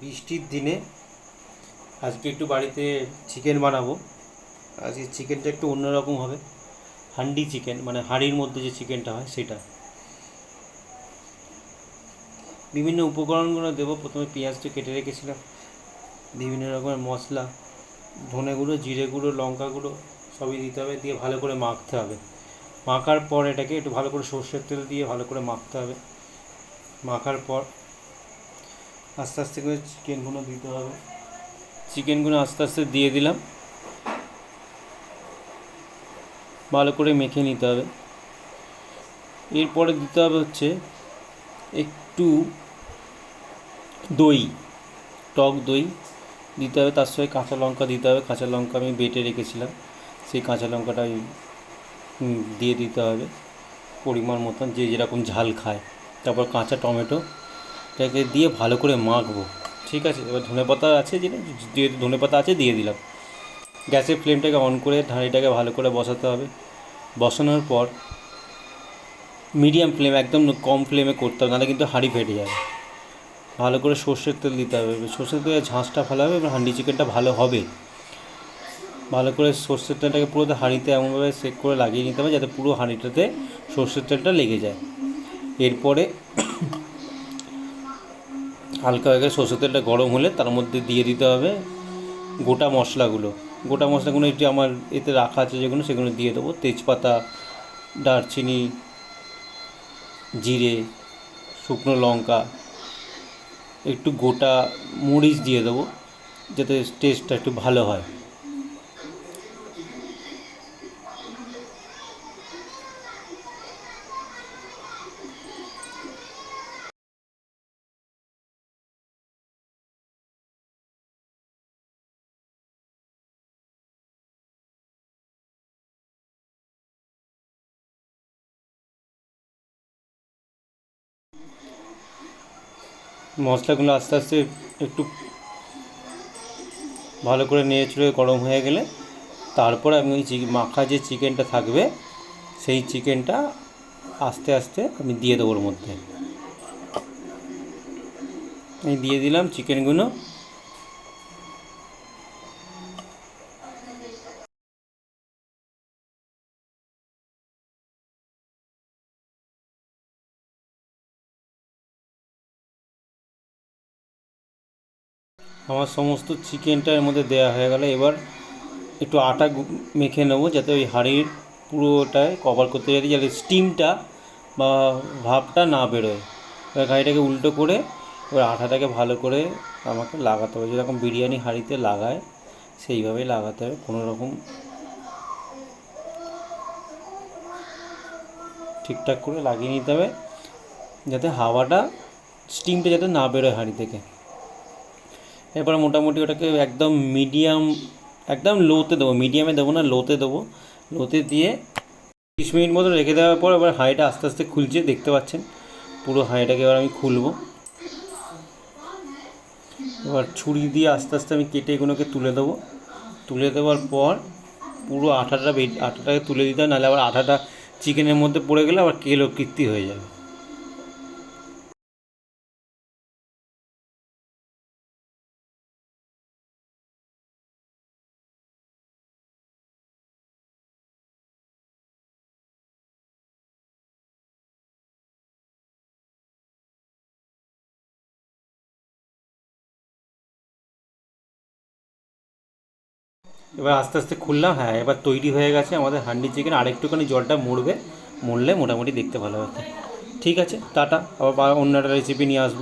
বৃষ্টির দিনে আজকে একটু বাড়িতে চিকেন বানাবো। আজকে চিকেনটা একটু অন্যরকম হবে। হান্ডি চিকেন মানে হাঁড়ির মধ্যে যে চিকেনটা হয় সেটা। বিভিন্ন উপকরণগুলো দেবো। প্রথমে পেঁয়াজটা কেটে রেখেছিলাম। বিভিন্ন রকমের মশলা, ধনে গুঁড়ো, জিরে গুঁড়ো, লঙ্কা গুঁড়ো সবই দিতে হবে। দিয়ে ভালো করে মাখতে হবে। মাখার পর এটাকে একটু ভালো করে সর্ষের তেল দিয়ে ভালো করে মাখতে হবে। মাখার পর আস্তে আস্তে করে চিকেনগুলো দিতে হবে। চিকেনগুলো আস্তে আস্তে দিয়ে দিলাম। ভালো করে মেখে নিতে হবে। এরপরে দিতে হবে হচ্ছে একটু দই, টক দই দিতে হবে। তার সঙ্গে কাঁচা লঙ্কা দিতে হবে। কাঁচা লঙ্কা আমি বেটে রেখেছিলাম। সেই কাঁচা লঙ্কাটা দিয়ে দিতে হবে। পরিমাণ মতন যে যেরকম ঝাল খায়। তারপর কাঁচা টমেটো এটাকে দিয়ে ভালো করে মাখবো। ঠিক আছে? এবার ধনে পাতা আছে যেটা দিয়ে ধনে পাতা আছে দিয়ে দিলাম। গ্যাসের ফ্লেমটাকে অন করে হাঁড়িটাকে ভালো করে বসাতে হবে। বসানোর পর মিডিয়াম ফ্লেম, একদম কম ফ্লেমে করতে হবে, নাহলে কিন্তু হাঁড়ি ফেটে যাবে। ভালো করে সর্ষের তেল দিতে হবে। সর্ষের তেলে ঝাঁসটা ভালো হবে, এবার হাঁড়ি চিকেনটা ভালো হবে। ভালো করে সর্ষের তেলটাকে পুরো হাঁড়িতে এমনভাবে সেক করে লাগিয়ে নিতে হবে, যাতে পুরো হাঁড়িটাতে সর্ষের তেলটা লেগে যায়। এরপরে হালকা হয়ে গেলে সরষের তেলটা গরম হলে তার মধ্যে দিয়ে দিতে হবে গোটা মশলাগুলো। গোটা মশলাগুলো একটু আমার এতে রাখা আছে যেগুলো, সেগুলো দিয়ে দেবো। তেজপাতা, দারচিনি, জিরে, শুকনো লঙ্কা, একটু গোটা মরিচ দিয়ে দেবো, যাতে টেস্টটা একটু ভালো হয়। মশলাগুলো আস্তে আস্তে একটু ভালো করে নিয়ে চলে গরম হয়ে গেলে তারপর আমি ওই মাখা যে চিকেনটা থাকবে, সেই চিকেনটা আস্তে আস্তে আমি দিয়ে দেবো ওর মধ্যে। আমি দিয়ে দিলাম চিকেনগুলো। আমার সমস্ত চিকেনটা এর মধ্যে দেওয়া হয়ে গেল। এবার একটু আটা মেখে নেব যাতে ওই হাঁড়ির পুরোটায় কভার করতে পারি যাতে স্টিমটা বা ভাবটা না বেরোয়। এবার হাঁড়িটাকে উল্টো করে এবার আটাটাকে ভালো করে আমাকে লাগাতে হবে। যেরকম বিরিয়ানি হাঁড়িতে লাগায়, সেইভাবেই লাগাতে হবে। কোনো রকম ঠিকঠাক করে লাগিয়ে নিতে হবে। যাতে হাওয়াটা স্টিমটা যাতে না বেরোয় হাঁড়ি থেকে। এরপরে মোটামুটি ওটাকে একদম মিডিয়াম একদম লোতে দেবো মিডিয়ামে দেবো না লোতে দেবো। লোতে দিয়ে তিরিশ মিনিট মতো রেখে দেওয়ার পর এবার হাঁড়িটা আস্তে আস্তে খুলছে, দেখতে পাচ্ছেন। পুরো হাঁড়িটাকে এবার আমি খুলবো। এবার ছুরি দিয়ে আস্তে আস্তে আমি কেটে এগুলোকে তুলে দেবো। তুলে দেওয়ার পর পুরো আঠাটা আঠাটাকে তুলে দিতে হয়, নাহলে আবার আঠাটা চিকেনের মধ্যে পড়ে গেলে আবার কেলো কীর্তি হয়ে যাবে। এবার আস্তে আস্তে খুললাম হ্যাঁ এবার তৈরি হয়ে গেছে আমাদের হান্ডি চিকেন। আরেকটুখানি জলটা মরবে মরলে মোটামুটি দেখতে ভালো হতো। ঠিক আছে, টাটা, আবার অন্য একটা রেসিপি নিয়ে আসব।